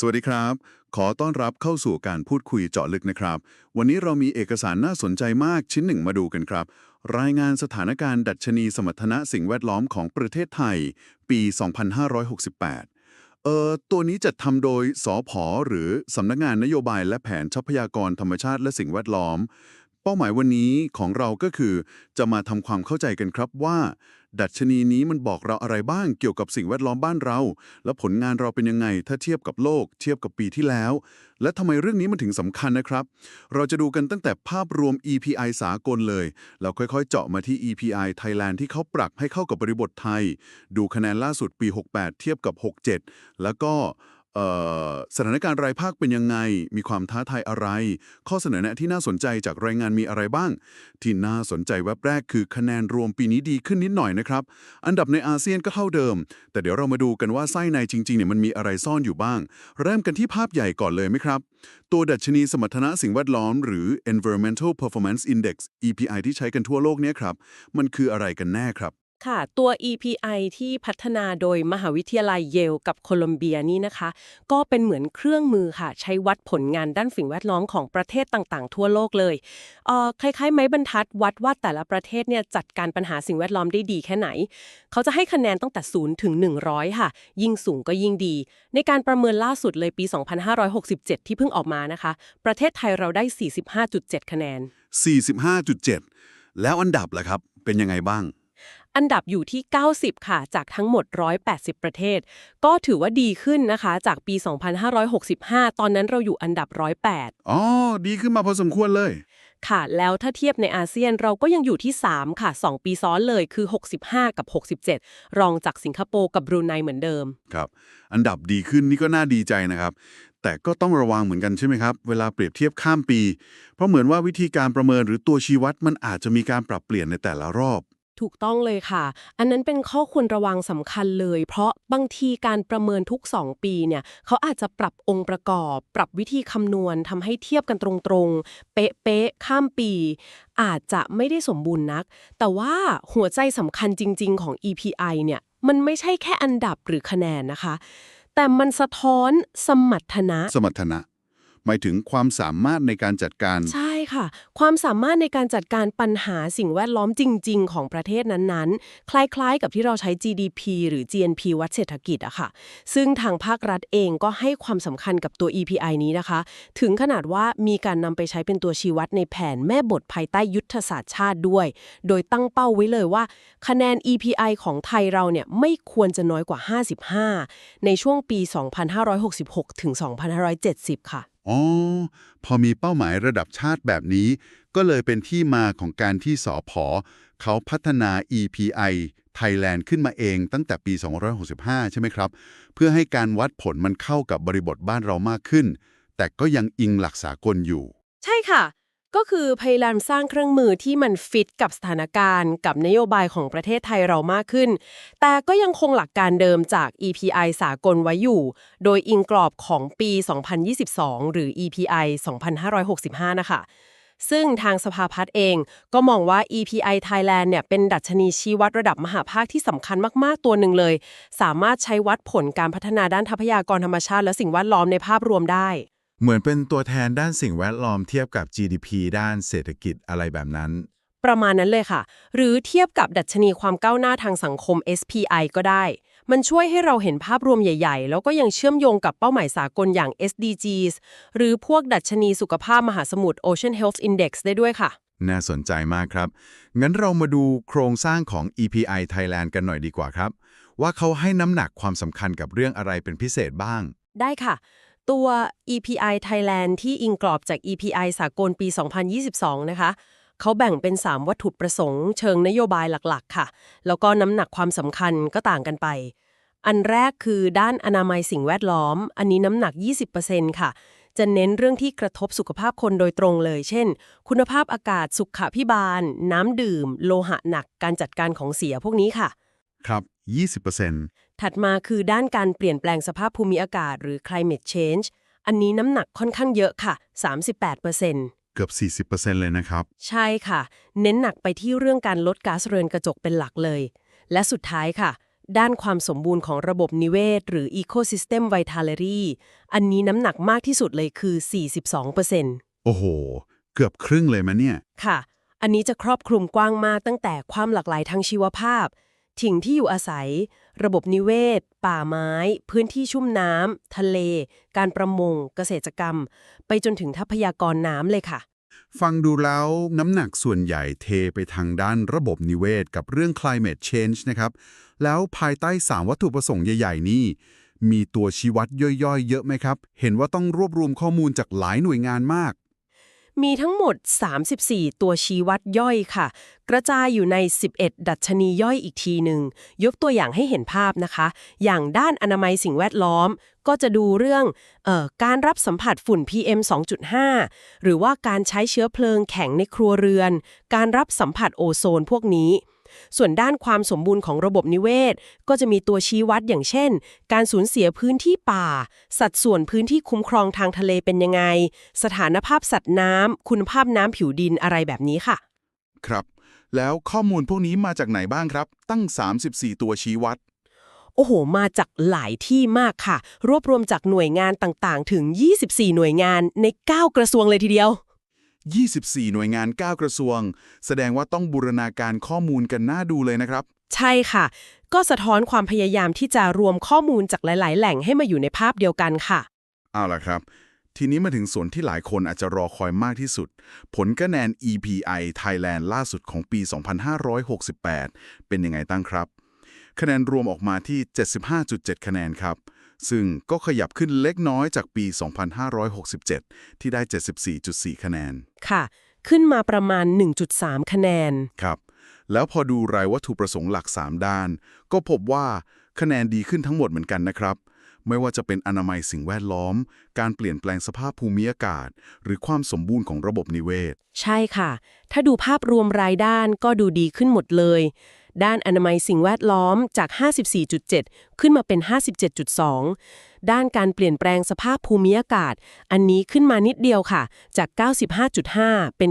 สวัสดีครับ ขอต้อนรับเข้าสู่การพูดคุยเจาะลึกนะครับ วันนี้เรามีเอกสารน่าสนใจมากชิ้นหนึ่งมาดูกันครับ รายงานสถานการณ์ดัชนีสมรรถนะสิ่งแวดล้อมของประเทศไทย ปี 2568 เอ่อ ตัวนี้จัดทำโดยสอพอหรือสำนักงานนโยบายและแผนทรัพยากรธรรมชาติและสิ่งแวดล้อม เป้าหมายวันนี้ของเราก็คือ จะมาทำความเข้าใจกันครับว่า ดัชนีนี้มันบอกเราอะไรบ้างเกี่ยวกับสิ่งแวดล้อมบ้านเรา และผลงานเราเป็นยังไง ถ้าเทียบกับโลก เทียบกับปีที่แล้ว และทำไมเรื่องนี้มันถึงสำคัญนะครับ เราจะดูกันตั้งแต่ภาพรวม EPI สากลเลย เราค่อยๆ เจาะมาที่ EPI Thailand ที่เขาปรับให้เข้ากับบริบทไทย ดูคะแนนล่าสุดปี 68 เทียบกับ 67 แล้วก็ สถานการณ์รายภาคเป็นยังไง มีความท้าทายอะไร ข้อเสนอแนะที่น่าสนใจจากรายงานมีอะไรบ้าง ที่น่าสนใจแวบแรกคือคะแนนรวมปีนี้ดีขึ้นนิดหน่อยนะครับ อันดับในอาเซียนก็เท่าเดิม แต่เดี๋ยวเรามาดูกันว่าไส้ในจริงๆเนี่ยมันมีอะไรซ่อนอยู่บ้าง เริ่มกันที่ภาพใหญ่ก่อนเลยไหมครับ ตัวดัชนีสมรรถนะสิ่งแวดล้อม หรือ Environmental Performance Index EPI ที่ใช้กันทั่วโลกเนี่ยครับ มันคืออะไรกันแน่ครับ ค่ะ ตัว EPI ที่พัฒนาโดยมหาวิทยาลัยเยลกับโคลอมเบียนี่นะคะ ก็เป็นเหมือนเครื่องมือค่ะ ใช้วัดผลงานด้านสิ่งแวดล้อมของประเทศต่างๆ ทั่วโลกเลยเอ่อคล้ายๆ ไม้บรรทัดวัดว่าแต่ละประเทศเนี่ยจัดการปัญหาสิ่งแวดล้อมได้ดีแค่ไหน เขาจะให้คะแนนตั้งแต่ 0 ถึง 100 ค่ะ ยิ่งสูงก็ยิ่งดี ในการประเมินล่าสุดเลยปี 2567 ที่เพิ่งออกมานะคะ ประเทศไทยเราได้ 45.7 คะแนน 45.7 แล้วอันดับล่ะครับเป็นยังไงบ้าง อันดับอยู่ที่ 90 ค่ะ จากทั้งหมด 180 ประเทศ ก็ถือว่าดีขึ้นนะคะ จากปี 2565 ตอนนั้นเราอยู่อันดับ 108 อ๋อ ดีขึ้นมาพอสมควรเลย ค่ะ แล้วถ้าเทียบในอาเซียนเราก็ยังอยู่ที่ 3 ค่ะ 2 ปีซ้อนเลยคือ 65 กับ 67 รองจากสิงคโปร์กับบรูไนเหมือนเดิม ครับ อันดับดีขึ้นนี่ก็น่าดีใจนะครับแต่ก็ต้องระวังเหมือนกันใช่ไหมครับ เวลาเปรียบเทียบข้ามปี เพราะเหมือนว่าวิธีการประเมินหรือตัวชี้วัดมันอาจจะมีการปรับเปลี่ยนในแต่ละรอบ ถูกต้องเลยค่ะ อันนั้นเป็นข้อควรระวังสำคัญเลย เพราะบางทีการประเมินทุก 2 ปีเนี่ยเขาอาจจะปรับองค์ประกอบ ปรับวิธีคำนวณทำให้เทียบกันตรงๆ เป๊ะๆ ข้ามปี อาจจะไม่ได้สมบูรณ์นัก แต่ว่าหัวใจสำคัญจริง ๆ ของ EPI เนี่ยมันไม่ใช่แค่อันดับหรือคะแนนนะคะ แต่มันสะท้อนสมรรถนะ สมรรถนะ หมายถึงความสามารถในการจัดการ ใช่ ค่ะ ความสามารถในการจัดการปัญหาสิ่งแวดล้อมจริง ๆ ของประเทศนั้นๆ คล้ายๆ กับที่เราใช้ GDP หรือ GNP วัดเศรษฐกิจอะค่ะ ซึ่งทางภาครัฐเองก็ให้ความสำคัญกับตัว EPI นี้นะคะ ถึงขนาดว่ามีการนำไปใช้เป็นตัวชี้วัดในแผนแม่บทภายใต้ยุทธศาสตร์ชาติด้วย โดยตั้งเป้าไว้เลยว่า คะแนน EPI ของไทยเราเนี่ยไม่ควรจะน้อยกว่า 55 ในช่วงปี 2566 ถึง 2570 ค่ะ อ๋อ พอมีเป้าหมายระดับชาติแบบนี้ ก็เลยเป็นที่มาของการที่สอพอเขาพัฒนา EPI Thailand ขึ้นมาเองตั้งแต่ปี 265 ใช่ไหมครับ เพื่อให้การวัดผลมันเข้ากับบริบทบ้านเรามากขึ้น แต่ก็ยังอิงหลักสากลอยู่ ใช่ค่ะ ก็คือพยายามสร้างเครื่องมือที่มันฟิตกับสถานการณ์ กับนโยบายของประเทศไทยเรามากขึ้น แต่ก็ยังคงหลักการเดิมจาก EPI สากลไว้อยู่ โดยอิงกรอบของปี 2022 หรือ EPI 2565 นะคะซึ่งทางสภาพัฒน์เองก็มองว่า EPI Thailand เนี่ยเป็นดัชนีชี้วัดระดับมหาภาคที่สำคัญมากๆตัวหนึ่งเลย สามารถใช้วัดผลการพัฒนาด้านทรัพยากรธรรมชาติและสิ่งแวดล้อมในภาพรวมได้ เหมือนเป็นตัวแทนด้านสิ่งแวดล้อมเทียบกับ GDP ด้านเศรษฐกิจอะไรแบบนั้น ประมาณนั้นเลยค่ะ หรือเทียบกับดัชนีความก้าวหน้าทางสังคม SPI ก็ได้ มันช่วยให้เราเห็นภาพรวมใหญ่ ๆ แล้วก็ยังเชื่อมโยงกับเป้าหมายสากลอย่าง SDGs หรือพวกดัชนีสุขภาพมหาสมุทร Ocean Health Index ได้ด้วยค่ะ น่าสนใจมากครับ งั้นเรามาดูโครงสร้างของ EPI Thailand กันหน่อยดีกว่าครับ ว่าเขาให้น้ำหนักความสำคัญกับเรื่องอะไรเป็นพิเศษบ้าง ได้ค่ะ ตัว EPI Thailand ที่อิงกรอบจาก EPI สากลปี 2022 นะคะเขาแบ่งเป็น 3 วัตถุประสงค์เชิงนโยบายหลักๆ ค่ะ แล้วก็น้ำหนักความสำคัญก็ต่างกันไป อันแรกคือด้านอนามัยสิ่งแวดล้อม อันนี้น้ำหนัก 20%ค่ะ จะเน้นเรื่องที่กระทบสุขภาพคนโดยตรงเลย เช่น คุณภาพอากาศสุขพิบาล น้ำดื่ม โลหะหนัก การจัดการของเสียพวกนี้ค่ะ ครับ 20%ถัดมาคือด้านการเปลี่ยนแปลงสภาพภูมิอากาศหรือ climate change อันนี้น้ำหนักค่อนข้างเยอะค่ะ 38%เกือบ 40%เลยนะครับ ใช่ค่ะ เน้นหนักไปที่เรื่องการลดก๊าซเรือนกระจกเป็นหลักเลย และสุดท้ายค่ะ ด้านความสมบูรณ์ของระบบนิเวศ หรือ Ecosystem Vitality อันนี้น้ำหนักมากที่สุดเลยคือ 42%โอ้โห เกือบครึ่งเลยมะเนี่ย ค่ะ อันนี้จะครอบคลุมกว้างมากตั้งแต่ความหลากหลายทางชีวภาพ ถิ่งที่อยู่อาศัย ระบบนิเวศ ป่าไม้ พื้นที่ชุ่มน้ำ ทะเล การประมง เกษตรกรรม ไปจนถึงทรัพยากรน้ำเลยค่ะ ฟังดูแล้วน้ำหนักส่วนใหญ่เทไปทางด้านระบบนิเวศกับเรื่อง climate change นะครับ แล้วภายใต้ 3 วัตถุประสงค์ใหญ่ ๆ นี่มีตัวชี้วัดย่อยๆ เยอะไหมครับ เห็นว่าต้องรวบรวมข้อมูลจากหลายหน่วยงานมาก มีทั้งหมด 34 ตัวชี้วัดย่อยค่ะ กระจายอยู่ใน 11 ดัชนีย่อยอีกทีหนึ่ง ยกตัวอย่างให้เห็นภาพนะคะ อย่างด้านอนามัยสิ่งแวดล้อม ก็จะดูเรื่องเออการรับสัมผัสฝุ่น PM 2.5 หรือว่าการใช้เชื้อเพลิงแข็งในครัวเรือน การรับสัมผัสโอโซนพวกนี้ ส่วนด้านความสมบูรณ์ของระบบนิเวศ ก็จะมีตัวชี้วัดอย่างเช่น การสูญเสียพื้นที่ป่า สัดส่วนพื้นที่คุ้มครองทางทะเลเป็นยังไง สถานภาพสัตว์น้ำคุณภาพน้ำผิวดินอะไรแบบนี้ค่ะ ครับ แล้วข้อมูลพวกนี้มาจากไหนบ้างครับ ตั้ง 34 ตัวชี้วัดโอ้โห มาจากหลายที่มากค่ะ รวบรวมจากหน่วยงานต่างๆ ถึง 24 หน่วยงานใน 9 กระทรวงเลยทีเดียว 24 หน่วยงาน 9 กระทรวง แสดงว่าต้องบูรณาการข้อมูลกันน่าดูเลยนะครับ ใช่ค่ะ ก็สะท้อนความพยายามที่จะรวมข้อมูลจากหลาย ๆ แหล่งให้มาอยู่ในภาพเดียวกันค่ะ เอาล่ะครับ ทีนี้มาถึงส่วนที่หลายคนอาจจะรอคอยมากที่สุด ผลคะแนน EPI Thailand ล่าสุดของปี 2568 เป็นยังไงตั้งครับ คะแนนรวมออกมาที่ 75.7 คะแนนครับ ซึ่งก็ขยับขึ้นเล็กน้อยจากปี 2567 ที่ได้ 74.4 คะแนน ค่ะ ขึ้นมาประมาณ 1.3 คะแนน ครับ แล้วพอดูรายวัตถุประสงค์หลัก 3 ด้าน ก็พบว่าคะแนนดีขึ้นทั้งหมดเหมือนกันนะครับ ไม่ว่าจะเป็นอนามัยสิ่งแวดล้อม การเปลี่ยนแปลงสภาพภูมิอากาศ หรือความสมบูรณ์ของระบบนิเวศ ใช่ค่ะ ถ้าดูภาพรวมรายด้านก็ดูดีขึ้นหมดเลย ด้านอนามัยสิ่งแวดล้อมจาก 54.7 ขึ้นมาเป็น 57.2 ด้านการเปลี่ยนแปลงสภาพภูมิอากาศ อันนี้ขึ้นมานิดเดียวค่ะ จาก 95.5 เป็น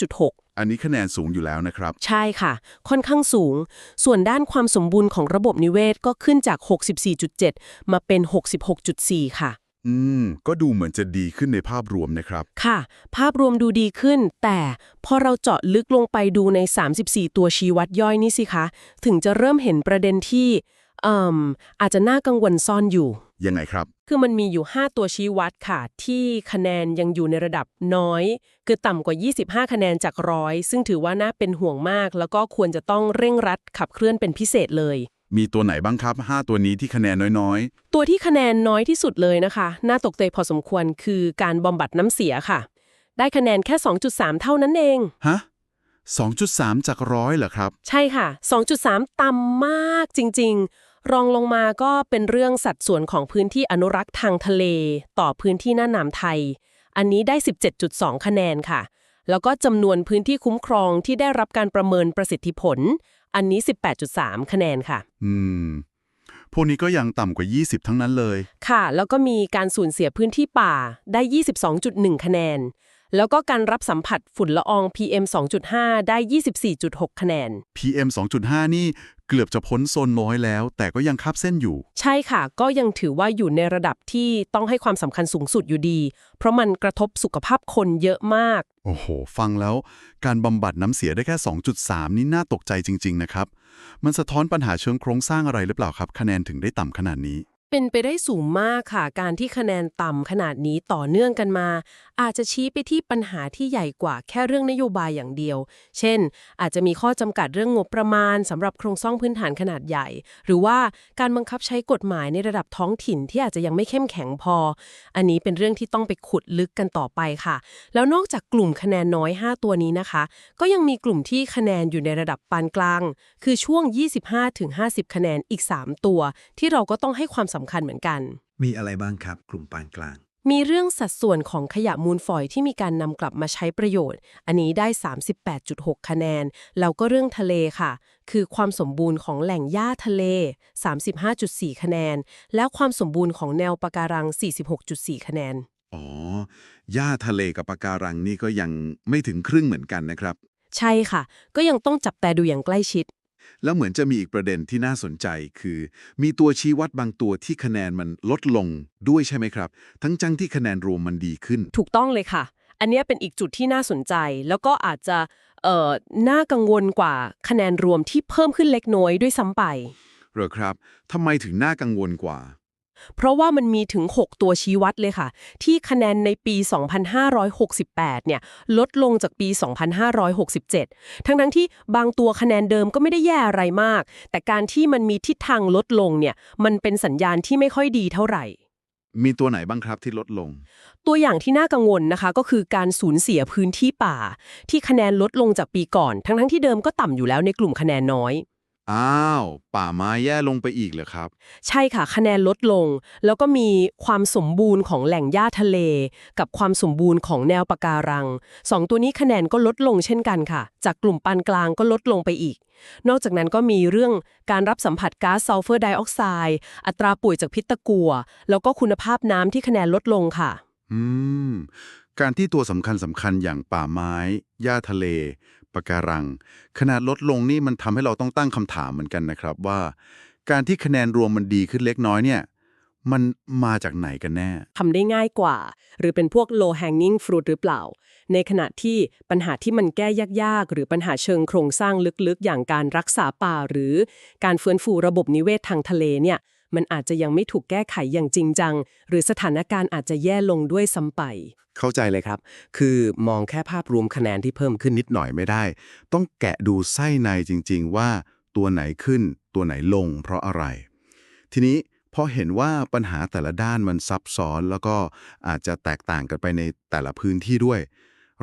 95.6อันนี้คะแนนสูงอยู่แล้วนะครับ ใช่ค่ะ ค่อนข้างสูง ส่วนด้านความสมบูรณ์ของระบบนิเวศก็ขึ้นจาก 64.7 มาเป็น 66.4 ค่ะ อืม ก็ดูเหมือนจะดีขึ้นในภาพรวมนะครับ ค่ะ ภาพรวมดูดีขึ้น แต่พอเราเจาะลึกลงไปดูใน 34 ตัวชี้วัดย่อยนี่สิคะ ถึงจะเริ่มเห็นประเด็นที่เอ่มอาจจะน่ากังวลซ่อนอยู่ ยังไงครับ คือมันมีอยู่ 5 ตัวชี้วัดค่ะ ที่คะแนนยังอยู่ในระดับน้อย คือต่ำกว่า 25 คะแนนจากร้อยซึ่งถือว่าน่าเป็นห่วงมาก แล้วก็ควรจะต้องเร่งรัดขับเคลื่อนเป็นพิเศษเลย มีตัวไหนบ้างครับ 5 ตัวนี้ที่คะแนนน้อยตัวที่คะแนนน้อยที่สุดเลยนะคะ น่าตกใจพอสมควรคือการบำบัดน้ำเสียค่ะ ได้คะแนนแค่ 2.3 เท่านั้นเอง ๆ ฮะ 2.3 จากร้อยเหรอครับ ใช่ค่ะ 2.3 ต่ำมากจริงๆ รองลงมาก็เป็นเรื่องสัดส่วนของพื้นที่อนุรักษ์ทางทะเล ต่อพื้นที่หน้าน้ำไทย อันนี้ได้ 17.2 คะแนนค่ะ แล้วก็จำนวนพื้นที่คุ้มครองที่ได้รับการประเมินประสิทธิผล อันนี้ 18.3 คะแนนค่ะ อืม พวกนี้ก็ยังต่ำกว่า 20 ทั้งนั้นเลย ค่ะ แล้วก็มีการสูญเสียพื้นที่ป่าได้ 22.1 คะแนน แล้วก็การรับสัมผัสฝุ่นละออง PM 2.5 ได้ 24.6 คะแนน PM 2.5 นี่เกือบจะพ้นโซนน้อยแล้ว แต่ก็ยังคับเส้นอยู่ ใช่ค่ะ ก็ยังถือว่าอยู่ในระดับที่ต้องให้ความสำคัญสูงสุดอยู่ดี เพราะมันกระทบสุขภาพคนเยอะมาก โอ้โห ฟังแล้ว การบำบัดน้ำเสียได้แค่ 2.3 นี่น่าตกใจจริง ๆ นะครับ มันสะท้อนปัญหาเชิงโครงสร้างอะไรหรือเปล่าครับ คะแนนถึงได้ต่ำขนาดนี้ เป็นไปได้สูงมากค่ะ การที่คะแนนต่ำขนาดนี้ต่อเนื่องกันมา อาจจะชี้ไปที่ปัญหาที่ใหญ่กว่าแค่เรื่องนโยบายอย่างเดียว เช่น อาจจะมีข้อจำกัดเรื่องงบประมาณสำหรับโครงสร้างพื้นฐานขนาดใหญ่ หรือว่าการบังคับใช้กฎหมายในระดับท้องถิ่นที่อาจจะยังไม่เข้มแข็งพอ อันนี้เป็นเรื่องที่ต้องไปขุดลึกกันต่อไปค่ะ แล้วนอกจากกลุ่มคะแนนน้อย 5 ตัวนี้นะคะ ก็ยังมีกลุ่มที่คะแนนอยู่ในระดับปานกลาง คือช่วง 25-50 คะแนนอีก 3 ตัว ที่เราก็ต้องให้ความสำคัญเหมือนกัน มีอะไรบ้างครับกลุ่มปานกลาง มีเรื่องสัดส่วนของขยะมูลฝอยที่มีการนำกลับมาใช้ประโยชน์ อันนี้ได้ 38.6 คะแนน แล้วก็เรื่องทะเลค่ะ คือความสมบูรณ์ของแหล่งหญ้าทะเล 35.4 คะแนน และความสมบูรณ์ของแนวปะการัง 46.4 คะแนน อ๋อ หญ้าทะเลกับปะการังนี่ก็ยังไม่ถึงครึ่งเหมือนกันนะครับ ใช่ค่ะ ก็ยังต้องจับแต่ดูอย่างใกล้ชิด แล้วเหมือนจะมีอีกประเด็นที่น่าสนใจคือ มีตัวชี้วัดบางตัวที่คะแนนมันลดลงด้วยใช่ไหมครับ ทั้งจังที่คะแนนรวมมันดีขึ้น ถูกต้องเลยค่ะ อันเนี้ยเป็นอีกจุดที่น่าสนใจ แล้วก็อาจจะเอ่อน่ากังวลกว่าคะแนนรวมที่เพิ่มขึ้นเล็กน้อยด้วยซ้ำไป เหรอครับทำไมถึงน่ากังวลกว่า เพราะว่ามันมีถึง 6 ตัวชี้วัดเลยค่ะ ที่คะแนนในปี 2568 เนี่ยลดลงจากปี 2567 ทั้งทั้งๆที่บางตัวคะแนนเดิมก็ไม่ได้แย่อะไรมาก แต่การที่มันมีทิศทางลดลงเนี่ยมันเป็นสัญญาณที่ไม่ค่อยดีเท่าไหร่ มีตัวไหนบ้างครับที่ลดลง ตัวอย่างที่น่ากังวลนะคะก็คือการสูญเสียพื้นที่ป่า ที่คะแนนลดลงจากปีก่อน ทั้งทั้งๆที่เดิมก็ต่ำอยู่แล้วในกลุ่มคะแนนน้อย อ้าว ป่าไม้แย่ลงไปอีกเหรอครับ ใช่ค่ะ คะแนนลดลง แล้วก็มีความสมบูรณ์ของแหล่งหญ้าทะเล กับความสมบูรณ์ของแนวปะการังสองตัวนี้คะแนนก็ลดลงเช่นกันค่ะ จากกลุ่มปานกลางก็ลดลงไปอีก นอกจากนั้นก็มีเรื่องการรับสัมผัสก๊าซซัลเฟอร์ไดออกไซด์อัตราป่วยจากพิษตะกัว แล้วก็คุณภาพน้ำที่คะแนนลดลงค่ะ อืม การที่ตัวสำคัญสำคัญอย่างป่าไม้หญ้าทะเล ปะการัง ขนาดลดลงนี่มันทำให้เราต้องตั้งคำถามเหมือนกันนะครับว่า การที่คะแนนรวมมันดีขึ้นเล็กน้อยเนี่ย มันมาจากไหนกันแน่ทำได้ง่ายกว่า หรือเป็นพวก low hanging fruit หรือเปล่า ในขณะที่ปัญหาที่มันแก้ยากๆ หรือปัญหาเชิงโครงสร้างลึกๆ อย่างการรักษาป่าหรือการฟื้นฟูระบบนิเวศทางทะเลเนี่ย มันอาจจะยังไม่ถูกแก้ไขอย่างจริงจัง หรือสถานการณ์อาจจะแย่ลงด้วยซ้ำไป เข้าใจเลยครับ คือมองแค่ภาพรวมคะแนนที่เพิ่มขึ้นนิดหน่อยไม่ได้ ต้องแกะดูไส้ในจริง ๆ ว่าตัวไหนขึ้น ตัวไหนลง เพราะอะไร ทีนี้พอเห็นว่าปัญหาแต่ละด้านมันซับซ้อน แล้วก็อาจจะแตกต่างกันไปในแต่ละพื้นที่ด้วย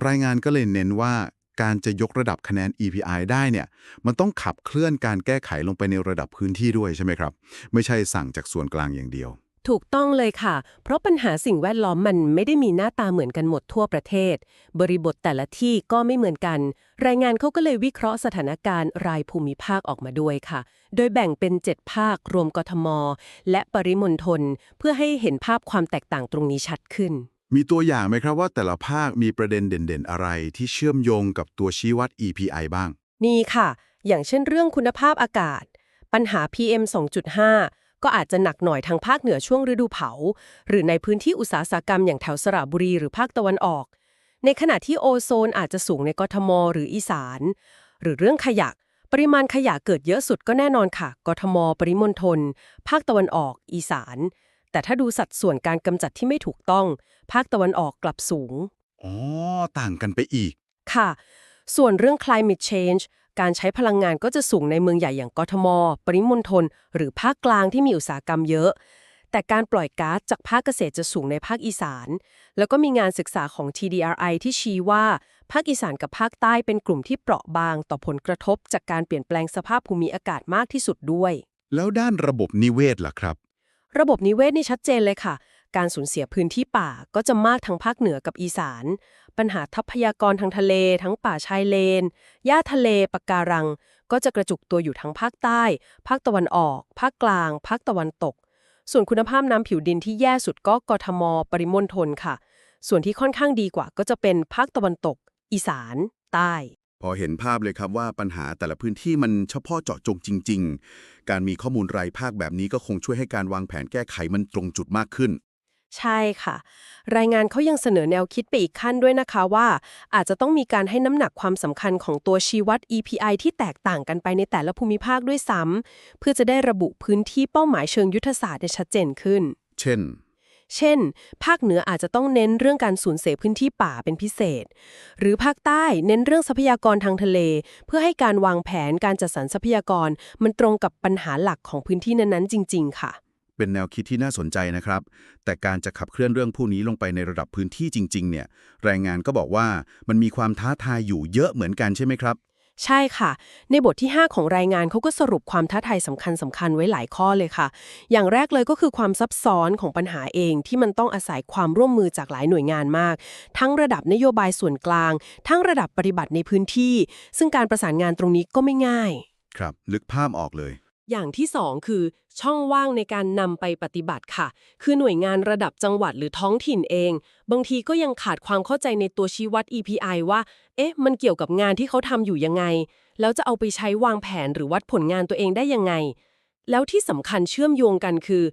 รายงานก็เลยเน้นว่า การจะยกระดับคะแนน EPI ได้เนี่ย มันต้องขับเคลื่อนการแก้ไขลงไปในระดับพื้นที่ด้วยใช่ไหมครับ ไม่ใช่สั่งจากส่วนกลางอย่างเดียว ถูกต้องเลยค่ะ เพราะปัญหาสิ่งแวดล้อมมันไม่ได้มีหน้าตาเหมือนกันหมดทั่วประเทศ บริบทแต่ละที่ก็ไม่เหมือนกัน รายงานเขาก็เลยวิเคราะห์สถานการณ์รายภูมิภาคออกมาด้วยค่ะ โดยแบ่งเป็น 7 ภาครวมกทม และปริมณฑลเพื่อให้เห็นภาพความแตกต่างตรงนี้ชัดขึ้น มีตัวอย่างไหมครับว่าแต่ละภาคมีประเด็นเด่นๆ อะไรที่เชื่อมโยงกับตัวชี้วัด EPI บ้าง นี่ค่ะ อย่างเช่นเรื่องคุณภาพอากาศ ปัญหา PM 2.5 ก็อาจจะหนักหน่อยทางภาคเหนือช่วงฤดูเผา หรือในพื้นที่อุตสาหกรรมอย่างแถวสระบุรีหรือภาคตะวันออก ในขณะที่โอโซนอาจจะสูงในกทม หรืออีสาน หรือเรื่องขยะปริมาณขยะเกิดเยอะสุดก็แน่นอนค่ะ กทม ปริมณฑล ภาคตะวันออก อีสาน แต่ถ้าดูสัดส่วนการกำจัดที่ไม่ถูกต้อง ภาคตะวันออกกลับสูง อ๋อ ต่างกันไปอีก ค่ะ ส่วนเรื่อง climate change การใช้พลังงานก็จะสูงในเมืองใหญ่อย่างกทม ปริมณฑล หรือภาคกลางที่มีอุตสาหกรรมเยอะ แต่การปล่อยก๊าซจากภาคเกษตรจะสูงในภาคอีสาน แล้วก็มีงานศึกษาของ TDRI ที่ชี้ว่า ภาคอีสานกับภาคใต้เป็นกลุ่มที่เปราะบางต่อผลกระทบจากการเปลี่ยนแปลงสภาพภูมิอากาศมากที่สุดด้วย แล้วด้านระบบนิเวศล่ะครับ ระบบนิเวศนี่ชัดเจนเลยค่ะ การสูญเสียพื้นที่ป่าก็จะมากทั้งภาคเหนือกับอีสาน ปัญหาทรัพยากรทางทะเล ทั้งป่าชายเลน หญ้าทะเลปะการัง ก็จะกระจุกตัวอยู่ทั้งภาคใต้ ภาคตะวันออก ภาคกลาง ภาคตะวันตก ส่วนคุณภาพน้ำผิวดินที่แย่สุดก็กทม ปริมณฑลค่ะ ส่วนที่ค่อนข้างดีกว่าก็จะเป็นภาคตะวันตก อีสาน ใต้ พอเห็นภาพเลยครับว่าปัญหาแต่ละพื้นที่มันเฉพาะเจาะจงจริง ๆ การมีข้อมูลรายภาคแบบนี้ก็คงช่วยให้การวางแผนแก้ไขมันตรงจุดมากขึ้น ใช่ค่ะ รายงานเขายังเสนอแนวคิดไปอีกขั้นด้วยนะคะว่า อาจจะต้องมีการให้น้ำหนักความสำคัญของตัวชี้วัด EPI ที่แตกต่างกันไปในแต่ละภูมิภาคด้วยซ้ำเพื่อจะได้ระบุพื้นที่เป้าหมายเชิงยุทธศาสตร์ได้ชัดเจนขึ้น เช่น เช่น ภาคเหนืออาจจะต้องเน้นเรื่องการสูญเสียพื้นที่ป่าเป็นพิเศษ หรือภาคใต้เน้นเรื่องทรัพยากรทางทะเล เพื่อให้การวางแผนการจัดสรรทรัพยากร มันตรงกับปัญหาหลักของพื้นที่นั้นๆ จริง ๆ ค่ะ เป็นแนวคิดที่น่าสนใจนะครับ แต่การจะขับเคลื่อนเรื่องผู้นี้ลงไปในระดับพื้นที่จริง ๆ เนี่ย แรายงานก็บอกว่ามันมีความท้าทายอยู่เยอะเหมือนกันใช่ไหมครับ ใช่ค่ะ ในบทที่ 5 ของรายงานเขาก็สรุปความท้าทายสำคัญสำคัญไว้หลายข้อเลยค่ะ อย่างแรกเลยก็คือความซับซ้อนของปัญหาเองที่มันต้องอาศัยความร่วมมือจากหลายหน่วยงานมาก ทั้งระดับนโยบายส่วนกลาง ทั้งระดับปฏิบัติในพื้นที่ ซึ่งการประสานงานตรงนี้ก็ไม่ง่าย ครับลึกภาพออกเลย อย่างที่สองคือ ช่องว่างในการนำไปปฏิบัติค่ะ คือหน่วยงานระดับจังหวัดหรือท้องถิ่นเอง บางทีก็ยังขาดความเข้าใจในตัวชี้วัด EPI ว่า เอ๊ะ มันเกี่ยวกับงานที่เขาทำอยู่ยังไง แล้วจะเอาไปใช้วางแผนหรือวัดผลงานตัวเองได้ยังไง แล้วที่สำคัญเชื่อมโยงกันคือ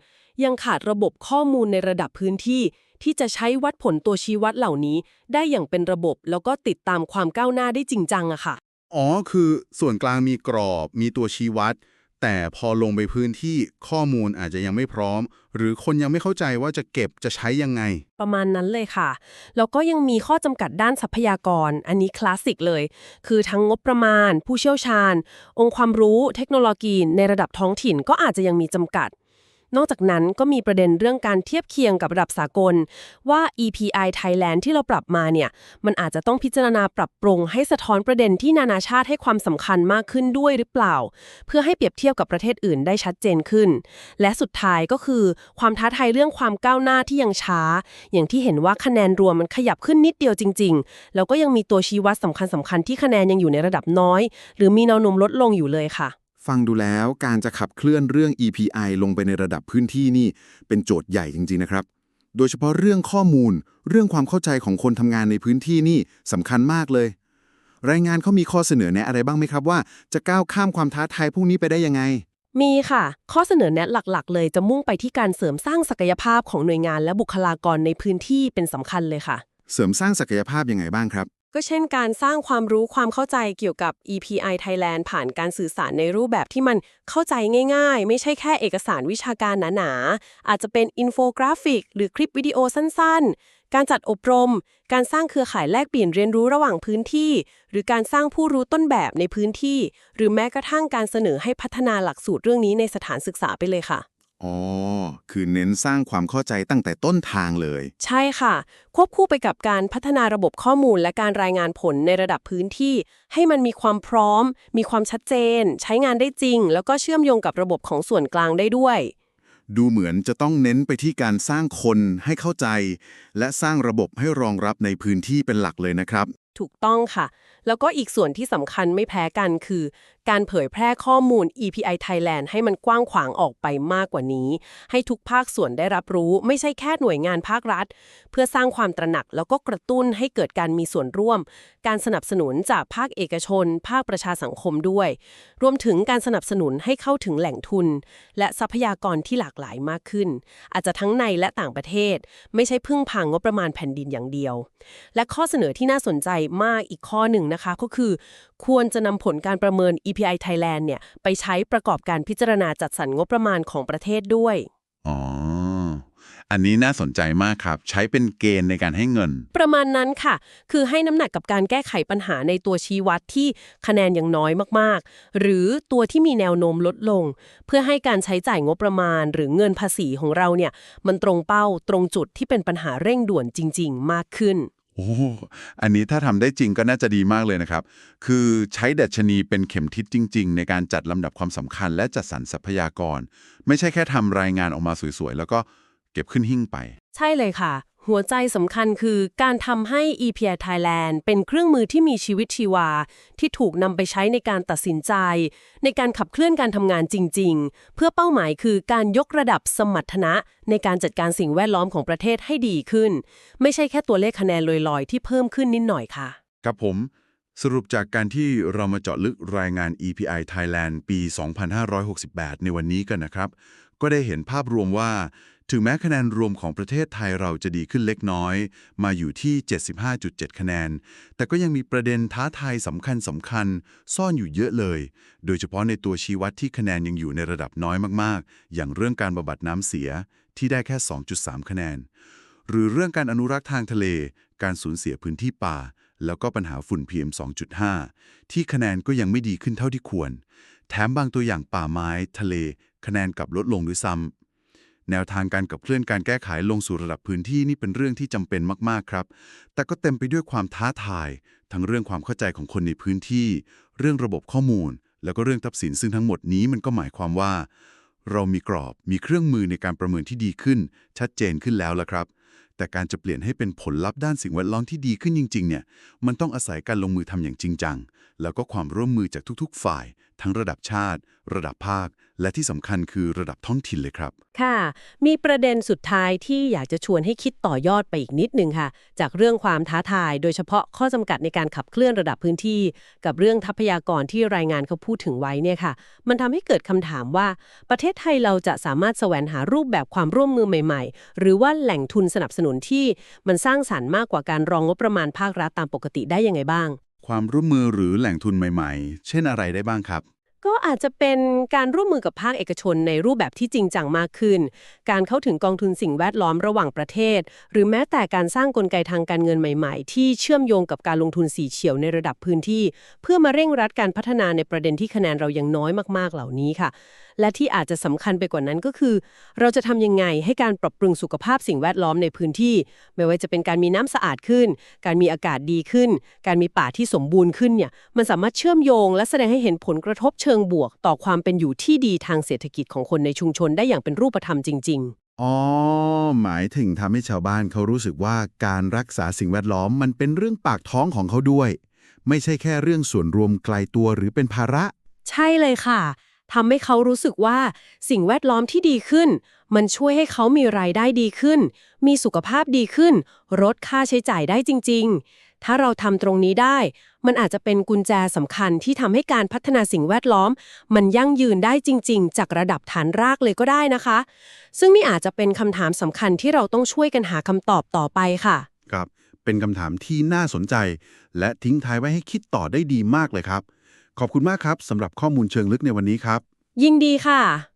ยังขาดระบบข้อมูลในระดับพื้นที่ ที่จะใช้วัดผลตัวชี้วัดเหล่านี้ ได้อย่างเป็นระบบ แล้วก็ติดตามความก้าวหน้าได้จริงจังอะค่ะ อ๋อ คือส่วนกลางมีกรอบ มีตัวชี้วัด แต่พอลงไปพื้นที่ข้อมูลอาจจะยังไม่พร้อม หรือคนยังไม่เข้าใจว่าจะเก็บจะใช้ยังไง ประมาณนั้นเลยค่ะ แล้วก็ยังมีข้อจำกัดด้านทรัพยากร อันนี้คลาสสิกเลย คือทั้งงบประมาณ ผู้เชี่ยวชาญ องค์ความรู้ เทคโนโลยี ในระดับท้องถิ่นก็อาจจะยังมีจำกัด นอกจากนั้นก็มีประเด็นเรื่องการเทียบเคียงกับระดับสากล ว่า EPI Thailand ที่เราปรับมาเนี่ย มันอาจจะต้องพิจารณาปรับปรุง ให้สะท้อนประเด็นที่นานาชาติให้ความสำคัญมากขึ้นด้วยหรือเปล่า เพื่อให้เปรียบเทียบกับประเทศอื่นได้ชัดเจนขึ้น และสุดท้ายก็คือความท้าทายเรื่องความก้าวหน้าที่ยังช้า อย่างที่เห็นว่าคะแนนรวมมันขยับขึ้นนิดเดียวจริง ๆ แล้วก็ยังมีตัวชี้วัดสำคัญสคัญๆที่คะแนนยังอยู่ในระดับน้อย หรือมีแนวโน้มลดลงอยู่เลยค่ะ ฟังดูแล้วการจะขับเคลื่อนเรื่อง EPI ลงไปในระดับพื้นที่นี่ เป็นโจทย์ใหญ่จริง ๆ นะครับ โดยเฉพาะเรื่องข้อมูล เรื่องความเข้าใจของคนทำงานในพื้นที่นี่สำคัญมากเลย รายงานเขามีข้อเสนอแนะอะไรบ้างไหมครับว่า จะก้าวข้ามความท้าทายพวกนี้ไปได้ยังไง มีค่ะ ข้อเสนอแนะหลักๆ เลยจะมุ่งไปที่การเสริมสร้างศักยภาพของหน่วยงานและบุคลากรในพื้นที่เป็นสำคัญเลยค่ะ เสริมสร้างศักยภาพยังไงบ้างครับ ก็เช่นการสร้างความรู้ความเข้าใจเกี่ยวกับ EPI Thailand ผ่านการสื่อสารในรูปแบบที่มันเข้าใจง่าย ๆ ไม่ใช่แค่เอกสารวิชาการหนาๆ อาจจะเป็นอินโฟกราฟิก หรือคลิปวิดีโอสั้นๆ การจัดอบรม การสร้างเครือข่ายแลกเปลี่ยนเรียนรู้ระหว่างพื้นที่ หรือการสร้างผู้รู้ต้นแบบในพื้นที่ หรือแม้กระทั่งการเสนอให้พัฒนาหลักสูตรเรื่องนี้ในสถานศึกษาไปเลยค่ะ อ๋อ คือเน้นสร้างความเข้าใจตั้งแต่ต้นทางเลย ใช่ค่ะ ควบคู่ไปกับการพัฒนาระบบข้อมูลและการรายงานผลในระดับพื้นที่ ให้มันมีความพร้อม มีความชัดเจน ใช้งานได้จริง แล้วก็เชื่อมโยงกับระบบของส่วนกลางได้ด้วย ดูเหมือนจะต้องเน้นไปที่การสร้างคนให้เข้าใจ และสร้างระบบให้รองรับในพื้นที่เป็นหลักเลยนะครับ ถูกต้องค่ะ แล้วก็อีกส่วนที่สำคัญไม่แพ้กันคือ การเผยแพร่ข้อมูล EPI Thailand ให้มันกว้างขวางออกไปมากกว่านี้ ให้ทุกภาคส่วนได้รับรู้ ไม่ใช่แค่หน่วยงานภาครัฐ เพื่อสร้างความตระหนักแล้วก็กระตุ้นให้เกิดการมีส่วนร่วม การสนับสนุนจากภาคเอกชน ภาคประชาสังคมด้วย รวมถึงการสนับสนุนให้เข้าถึงแหล่งทุน และทรัพยากรที่หลากหลายมากขึ้น อาจจะทั้งในและต่างประเทศ ไม่ใช่พึ่งพางงบประมาณแผ่นดินอย่างเดียว และข้อเสนอที่น่าสนใจมากอีกข้อหนึ่งนะคะก็คือ ควรจะนำผลการประเมิน EPI Thailand เนี่ยไปใช้ประกอบการพิจารณาจัดสรรงบประมาณของประเทศด้วย อ๋อ อันนี้น่าสนใจมากครับ ใช้เป็นเกณฑ์ในการให้เงิน ประมาณนั้นค่ะ คือให้น้ำหนักกับการแก้ไขปัญหาในตัวชี้วัดที่คะแนนยังน้อยมากๆ หรือตัวที่มีแนวโน้มลดลง เพื่อให้การใช้จ่ายงบประมาณ หรือเงินภาษีของเราเนี่ยมันตรงเป้าตรงจุดที่เป็นปัญหาเร่งด่วนจริง ๆ มากขึ้น โอ้ อันนี้ถ้าทำได้จริงก็น่าจะดีมากเลยนะครับ คือใช้ดัชนีเป็นเข็มทิศจริง ๆ ในการจัดลำดับความสำคัญและจัดสรรทรัพยากร ไม่ใช่แค่ทำรายงานออกมาสวยๆ แล้วก็เก็บขึ้นหิ้งไป ใช่เลยค่ะหัวใจสำคัญคือการทำให้ EPI Thailand เป็นเครื่องมือที่มีชีวิตชีวา ที่ถูกนำไปใช้ในการตัดสินใจ ในการขับเคลื่อนการทำงานจริง ๆ เพื่อเป้าหมายคือการยกระดับสมรรถนะ ในการจัดการสิ่งแวดล้อมของประเทศให้ดีขึ้น ไม่ใช่แค่ตัวเลขคะแนนลอยๆ ที่เพิ่มขึ้นนิดหน่อยค่ะ ครับผม สรุปจากการที่เรามาเจาะลึกรายงาน EPI Thailand ปี 2568 ในวันนี้กันนะครับ ก็ได้เห็นภาพรวมว่า ถึงแม้คะแนนรวมของประเทศไทยเราจะดีขึ้นเล็กน้อย มาอยู่ที่ 75.7 คะแนน แต่ก็ยังมีประเด็นท้าทายสำคัญสำคัญๆซ่อนอยู่เยอะเลย โดยเฉพาะในตัวชี้วัดที่คะแนนยังอยู่ในระดับน้อยมากๆ อย่างเรื่องการบำบัดน้ำเสียที่ได้แค่ 2.3 คะแนน หรือเรื่องการอนุรักษ์ทางทะเล การสูญเสียพื้นที่ป่า แล้วก็ปัญหาฝุ่น PM 2.5 ที่คะแนนก็ยังไม่ดีขึ้นเท่าที่ควร แถมบางตัวอย่างป่าไม้ ทะเล คะแนนกลับลดลงด้วยซ้ำ แนวทางการกับเคลื่อนการแก้ไขลงสู่ระดับพื้นที่นี่เป็นเรื่องที่จำเป็นมากๆครับ แต่ก็เต็มไปด้วยความท้าทาย ทั้งเรื่องความเข้าใจของคนในพื้นที่ เรื่องระบบข้อมูล แล้วก็เรื่องทรัพย์สินซึ่งทั้งหมดนี้มันก็หมายความว่า เรามีกรอบมีเครื่องมือในการประเมินที่ดีขึ้น ชัดเจนขึ้นแล้วละครับ แต่การจะเปลี่ยนให้เป็นผลลัพธ์ด้านสิ่งแวดล้อมที่ดีขึ้นจริงๆเนี่ยมันต้องอาศัยการลงมือทำอย่างจริงจัง แล้วก็ความร่วมมือจากทุกๆ ฝ่าย ทั้งระดับชาติ ระดับภาค และที่สำคัญคือระดับท้องถิ่นเลยครับ ค่ะ มีประเด็นสุดท้ายที่อยากจะชวนให้คิดต่อยอดไปอีกนิดนึงค่ะ จากเรื่องความท้าทาย โดยเฉพาะข้อจำกัดในการขับเคลื่อนระดับพื้นที่ กับเรื่องทรัพยากรที่รายงานเขาพูดถึงไว้เนี่ยค่ะ มันทำให้เกิดคำถามว่า ประเทศไทยเราจะสามารถแสวงหารูปแบบความร่วมมือใหม่ ๆ หรือว่าแหล่งทุนสนับสนุนที่มันสร้างสรรค์มากกว่าการรองงบประมาณภาครัฐตามปกติได้ยังไงบ้าง ความร่วมมือหรือแหล่งทุนใหม่ๆ เช่นอะไรได้บ้างครับ ก็อาจจะเป็นการร่วมมือกับภาคเอกชนในรูปแบบที่จริงจังมากขึ้น การเข้าถึงกองทุนสิ่งแวดล้อมระหว่างประเทศ หรือแม้แต่การสร้างกลไกทางการเงินใหม่ๆ ที่เชื่อมโยงกับการลงทุนสีเฉียวในระดับพื้นที่ เพื่อมาเร่งรัดการพัฒนาในประเด็นที่คะแนนเรายังน้อยมากๆเหล่านี้ค่ะ และที่อาจจะสำคัญไปกว่านั้นก็คือ เราจะทำยังไงให้การปรับปรุงสุขภาพสิ่งแวดล้อมในพื้นที่ ไม่ว่าจะเป็นการมีน้ำสะอาดขึ้น การมีอากาศดีขึ้น การมีป่าที่สมบูรณ์ขึ้นเนี่ยมันสามารถเชื่อมโยง และแสดงให้เห็นผลกระทบเชิงบวก ต่อความเป็นอยู่ที่ดีทางเศรษฐกิจของคนในชุมชนได้อย่างเป็นรูปธรรมจริง ๆอ๋อ หมายถึงทำให้ชาวบ้านเขารู้สึกว่าการรักษาสิ่งแวดล้อมมันเป็นเรื่องปากท้องของเขาด้วย ไม่ใช่แค่เรื่องส่วนรวมไกลตัวหรือเป็นภาระ ใช่เลยค่ะ ทำให้เขารู้สึกว่าสิ่งแวดล้อมที่ดีขึ้น มันช่วยให้เขามีรายได้ดีขึ้น มีสุขภาพดีขึ้น ลดค่าใช้จ่ายได้จริง ๆ ถ้าเราทำตรงนี้ได้ มันอาจจะเป็นกุญแจสำคัญที่ทำให้การพัฒนาสิ่งแวดล้อม มันยั่งยืนได้จริง ๆ จากระดับฐานรากเลยก็ได้นะคะ ซึ่งนี่อาจจะเป็นคำถามสำคัญที่เราต้องช่วยกันหาคำตอบต่อไปค่ะ ครับ เป็นคำถามที่น่าสนใจ และทิ้งท้ายไว้ให้คิดต่อได้ดีมากเลยครับ ขอบคุณมากครับสำหรับข้อมูลเชิงลึกในวันนี้ครับ ยินดีค่ะ